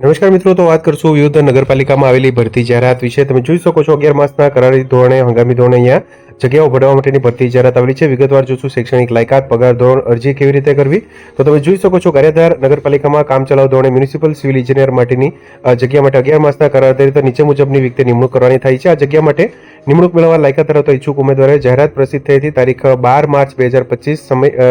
નમસ્કાર મિત્રો, તો વાત કરશું વિવિધ નગરપાલિકામાં આવેલી ભરતી જાહેરાત વિશે. તમે જોઈ શકો છો, અગિયાર માસના કરારી ધોરણે, હંગામી ધોરણે અહીંયા જગ્યાઓ ભરવા માટેની ભરતી જાહેરાત આવેલી છે. વિગતવાર જોશું શૈક્ષણિક લાયકાત, પગાર ધોરણ, અરજી કેવી રીતે કરવી. તો તમે જોઈ શકો છો, કાર્યધાર નગરપાલિકામાં કામ ચલાવ ધોરણે મ્યુનિસિપલ સિવિલ ઇજનેર માટેની જગ્યા માટે અગિયાર માસના કરાર તરીકે નીચે મુજબની વ્યક્તિ નિમણૂક કરવાની થાય છે. આ જગ્યા માટે નિમણૂક મેળવવા લાયકાત ધરાવતા ઈચ્છુક ઉમેદવારે જાહેરાત પ્રસિદ્ધ થઈ હતી. તારીખ બાર માર્ચ બે હજાર પચીસ સમય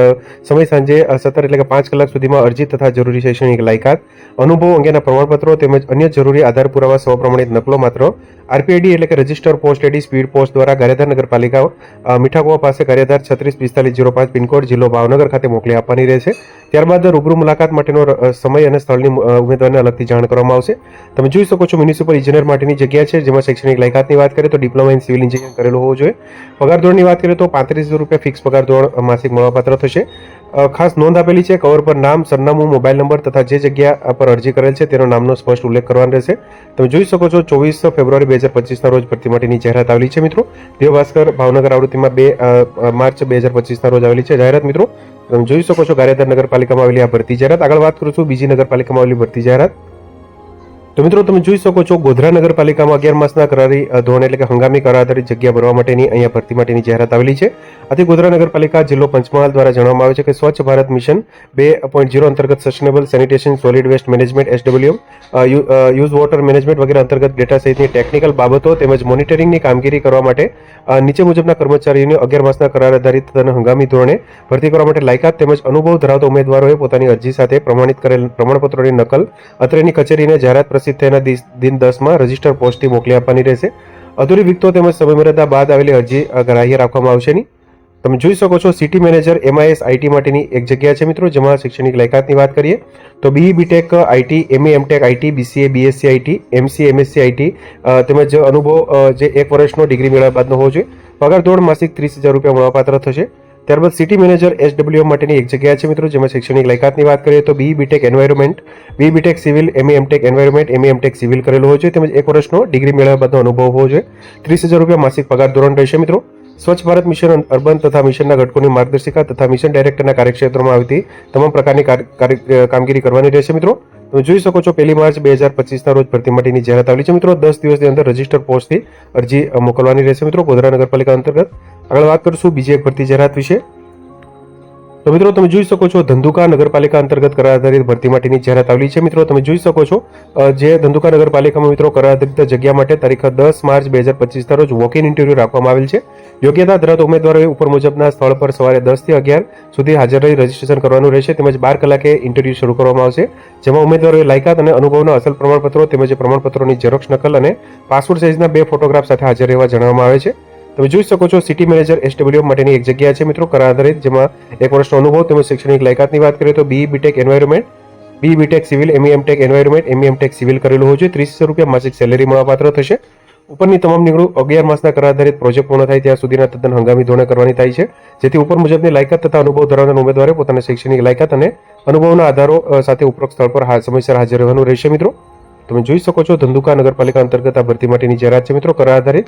સમય સાંજે સત્તર એટલે કે પાંચ કલાક સુધીમાં અરજી તથા જરૂરી શૈક્ષણિક લાયકાત, અનુભવ અંગેના પ્રમાણપત્રો તેમજ અન્ય જરૂરી આધાર પુરાવા સૌ પ્રમાણિત નકલો માત્ર, આરપીઆઈડી એટલે કે register post AD speed post દ્વારા ગારેધાર નગરપાલિકા મીઠાકુવા પાસે ગારેધાર છત્રીસ પિસ્તાલીસ જીરો પાંચ પિનકોડ જિલ્લો ભાવનગર ખાતે મોકલી આપવાની રહેશે. ત્યારબાદ રૂબરૂ મુલાકાત માટેનો સમય અને સ્થળની ઉમેદવારને અલગથી જાણ કરવામાં આવશે. તમે જોઈ શકો છો મ્યુનિસિપલ ઇજનેર માટેની જગ્યા છે, જેમાં શૈક્ષણિક લાયકાતની વાત કરીએ તો ડિપ્લોમા ઇન સિવિલ એન્જિનિયરિંગ કરેલું હોવું જોઈએ. પગાર ધોરણની વાત કરીએ તો પાંત્રીસ રૂપિયા ફિક્સ પગાર ધોરણ માસિક મળવાપાત્ર થશે. ખાસ નોંધ આપેલી છે કવર પર નામ, સરનામું મોબાઈલ નંબર તથા જે જગ્યા પર અરજી કરેલ છે, તેનો નામનો સ્પષ્ટ ઉલ્લેખ કરવાનો રહેશે. તમે જોઈ શકો છો, ચોવીસ ફેબ્રુઆરી બે હજાર પચીસના રોજ ભરતી માટેની જાહેરાત આવેલી છે, મિત્રો. દેવ ભાસ્કર ભાવનગર આવૃત્તિમાં બે માર્ચ બે હજાર પચીસના રોજ આવેલી છે જાહેરાત, મિત્રો. તમે જોઈ શકો છો, ગારિયાધાર નગરપાલિકામાં આવેલી આ ભરતી જાહેરાત. આગળ વાત કરું છું, બીજી નગરપાલિકામાં આવેલી ભરતી જાહેરાત. તો મિત્રો તમે જોઈ શકો છો ગોધરા નગરપાલિકામાં અગિયાર માસના કરારી ધોરણ એટલે કે હંગામી કરાર આધારિત જગ્યા ભરવા માટેની અહીંયા ભરતી માટેની જાહેરાત આવેલી છે. આથી ગોધરા નગરપાલિકા જિલ્લો પંચમહાલ દ્વારા જણાવવામાં આવે છે કે સ્વચ્છ ભારત મિશન બે પોઈન્ટ ઝીરો અંતર્ગત sustainable sanitation, solid waste management SWM use water management વગેરે અંતર્ગત ડેટા સહિતની ટેકનિકલ બાબતો તેમજ મોનિટરિંગની કામગીરી કરવા માટે નીચે મુજબના કર્મચારીઓને અગિયાર માસના કરાર આધારિત તથા હંગામી ધોરણે ભરતી કરવા માટે લાયકાત તેમજ અનુભવ ધરાવતા ઉમેદવારોએ પોતાની અરજી સાથે પ્રમાણિત કરેલ પ્રમાણપત્રોની નકલ, અત્રેની કચેરીને જાહેરાત પ્રસિદ્ધ થયાના દિન દસમાં રજિસ્ટર પોસ્ટથી મોકલી આપવાની રહેશે. અધૂરી વિગતો તેમજ સમયમર્યાદા બાદ આવેલી અરજી ગ્રાહ્ય રાખવામાં આવશે નહીં. તમે જોઈ શકો છો સિટી મેનેજર એમઆઈએસ આઈટી માટેની એક જગ્યા છે મિત્રો, જેમાં શૈક્ષણિક લાયકાતની વાત કરીએ, તો BE BTech IT MA MTech IT BCA BSc IT MC MSc IT તેમજ અનુભવ જે એક વર્ષનો ડિગ્રી મેળવ્યા બાદનો હોવો જોઈએ. પગાર ધોરણ માસિક ત્રીસ હજાર રૂપિયા મળવાપાત્ર થશે. ત્યારબાદ સિટી મેનેજર એસડબ્લ્યુએમ માટેની એક જગ્યા છે મિત્રો, જેમાં શૈક્ષણિક લાયકાતની વાત કરીએ, તો BE BTech environment B BTech civil MA MTech environment MA MTech civil કરેલો હોવો જોઈએ તેમજ એક વર્ષનો ડિગ્રી મેળવ્યા બાદનો અનુભવ હોવો જોઈએ. ત્રીસ હજાર રૂપિયા માસિક પગાર ધોરણ રહેશે મિત્રો. સ્વચ્છ ભારત મિશન અર્બન તથા મિશનના ઘટકોની માર્ગદર્શિકા તથા મિશન ડાયરેક્ટરના કાર્યક્ષેત્રમાં આવતી તમામ પ્રકારની કામગીરી કરવાની રહેશે, મિત્રો. તમે જોઈ શકો છો, પહેલી માર્ચ બે હજાર પચીસના રોજ ભરતી માટેની જાહેરાત આવેલી છે, મિત્રો. દસ દિવસની અંદર રજિસ્ટર પોસ્ટથી અરજી મોકલવાની રહેશે, મિત્રો, ગોધરા નગરપાલિકા અંતર્ગત. આગળ વાત કરીશું બીજી એક ભરતી જાહેરાત વિશે. તો મિત્રો, તમે જોઈ શકો છો ધંધુકા નગરપાલિકા અંતર્ગત કરાર આધારિત ભરતી માટેની જાહેરાત આવેલી છે. મિત્રો, તમે જોઈ શકો છો જે ધંધુકા નગરપાલિકામાં મિત્રો કરાર આધારિત જગ્યા માટે તારીખ દસ માર્ચ બે હજાર પચીસના રોજ વોક ઇન ઇન્ટરવ્યૂ રાખવામાં આવેલ છે. યોગ્યતા, ધરાવતા ઉમેદવારોએ ઉપર મુજબના સ્થળ પર સવારે દસથી અગિયાર સુધી હાજર રહી રજીસ્ટ્રેશન કરવાનું રહેશે તેમજ બાર કલાકે ઇન્ટરવ્યૂ શરૂ કરવામાં આવશે. જેમાં ઉમેદવારોએ લાયકાત અને અનુભવના અસલ પ્રમાણપત્રો તેમજ પ્રમાણપત્રોની ઝેરોક્ષ નકલ અને પાસપોર્ટ સાઇઝના બે ફોટોગ્રાફ સાથે હાજર રહેવા જણાવવામાં આવે છે. તમે જોઈ શકો છો સિટી મેનેજર એસડબલ્યુ માટેની એક જગ્યા છે મિત્રો કરાર આધારિત, જેમાં એક વર્ષનો અનુભવ તેમજ શૈક્ષણિક લાયકાતની વાત કરીએ તો B BTech environment B BTech civil MEM MTech environment MEM MTech civil કરેલું હોવું જોઈએ ત્રીસ રૂપિયા માસિક સેલેરી મળવાપાત્ર થશે. ઉપરની તમામ નિમણૂક અગિયાર માસના કરાર આધારિત પ્રોજેક્ટ પૂર્ણ થાય ત્યાં સુધીના તદ્દન હંગામી ધોરણે કરવાની થાય છે. જેથી ઉપર મુજબની લાયકાત તથા અનુભવ ધરાવનાર ઉમેદવારે પોતાના શૈક્ષણિક લાયકાત અને અનુભવના આધારો સાથે ઉપરોક્ત સ્થળ પર સમયસર હાજર રહેવાનું રહેશે મિત્રો. તમે જોઈ શકો છો ધંધુકા નગરપાલિકા અંતર્ગત આ ભરતી માટેની જાહેરાત છે મિત્રો કરાર આધારિત.